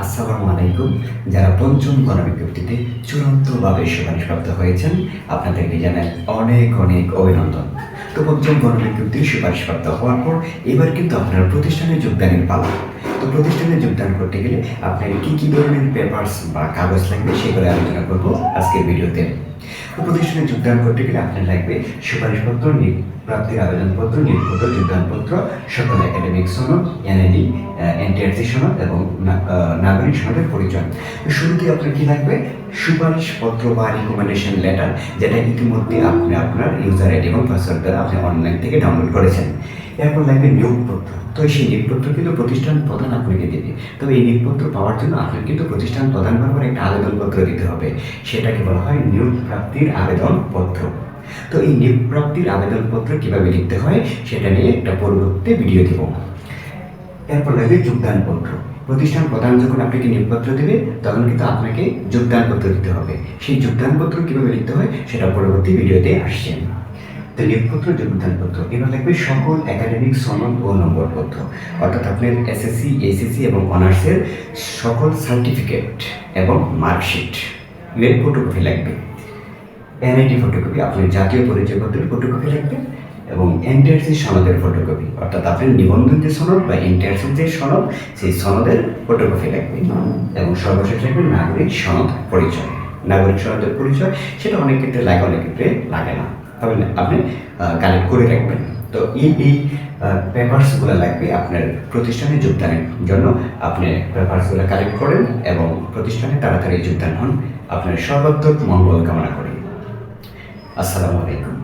আসসালামু আলাইকুম। যারা পঞ্চম গণবিজ্ঞপ্তিতে চূড়ান্তভাবে সুপারিশপ্রাপ্ত হয়েছেন, আপনাদেরকে জানাই অনেক অনেক অভিনন্দন। তো পঞ্চম গণবিজ্ঞপ্তির সুপারিশপ্রাপ্ত হওয়ার পর এবার কিন্তু আপনার প্রতিষ্ঠানে যোগদানের পালা। তো প্রতিষ্ঠানে যোগদান করতে গেলে আপনার কী কী ধরনের পেপারস বা কাগজ লাগবে সেগুলো আলোচনা করব আজকের ভিডিওতে। প্রতিষ্ঠানে যোগদান করতে গেলে আপনার লাগবে সুপারিশপত্র প্রাপ্তির আবেদনপত্র নিয়োগপত্র যোগদানপত্র, সকল একাডেমিক সনদ এনএডি এনটিআরসি সনদ এবং নাগরিক সনদের পরিচয়। শুরুতে আপনার কি লাগবে? সুপারিশপত্র বা রিকমেন্ডেশন লেটার যেটা ইতিমধ্যে আপনি আপনার ইউজার আইডি এবং পাসওয়ার্ড দ্বারা আপনি অনলাইন থেকে ডাউনলোড করেছেন। এরপর লাগবে নিয়োগপত্র। তো সেই নিয়োগপত্র কিন্তু প্রতিষ্ঠান প্রধান আপনাকে দেবে তবে এই নিয়োগপত্র পাওয়ার জন্য আপনার কিন্তু প্রতিষ্ঠান প্রধান বরাবর একটা আবেদনপত্র দিতে হবে। সেটাকে বলা হয় নিয়োগ প্রাপ্তির আবেদনপত্র। তো এই নিয়োগ প্রাপ্তির আবেদনপত্র কীভাবে লিখতে হয়, সেটা নিয়ে একটা পরবর্তী ভিডিও দেব। এরপর লাগবে যোগদানপত্র। প্রতিষ্ঠান প্রধান যখন আপনাকে নিয়োগপত্র দেবে, তখন কিন্তু আপনাকে যোগদানপত্র দিতে হবে। সেই যোগদানপত্র কীভাবে লিখতে হয়, সেটা পরবর্তী ভিডিওতে আসছে। নিয়োগপত্র যোগদানপত্র। এবার লাগবে সকল একাডেমিক সনদ ও নম্বরপত্র। অর্থাৎ আপনার এসএসসি এসএসসি এবং অনার্সের সকল সার্টিফিকেট এবং মার্কশিট এর ফটোকপি লাগবে। এনআইডি ফটোকপি আপনার জাতীয় পরিচয়পত্রের ফটোকপি লাগবে এবং এনটিআরসি সনদের ফটোকপি অর্থাৎ আপনার নিবন্ধন যে সনদ বা এনটিআরসির যে সনদ, সেই সনদের ফটোকপি লাগবে এবং সর্বশেষ লাগবে নাগরিক সনদ পরিচয়। নাগরিক সনদের পরিচয়, সেটা অনেক ক্ষেত্রে লাগে অনেক ক্ষেত্রে লাগে না। তবে আপনি কালেক্ট করে রাখবেন। তো এই এই পেপারসগুলো লাগবে আপনার প্রতিষ্ঠানে যোগদানের জন্য। আপনি পেপারসগুলো কালেক্ট করেন এবং প্রতিষ্ঠানে তাড়াতাড়ি যোগদান হন। আপনার সর্বাত্মক মঙ্গল কামনা করি। আসসালামু আলাইকুম।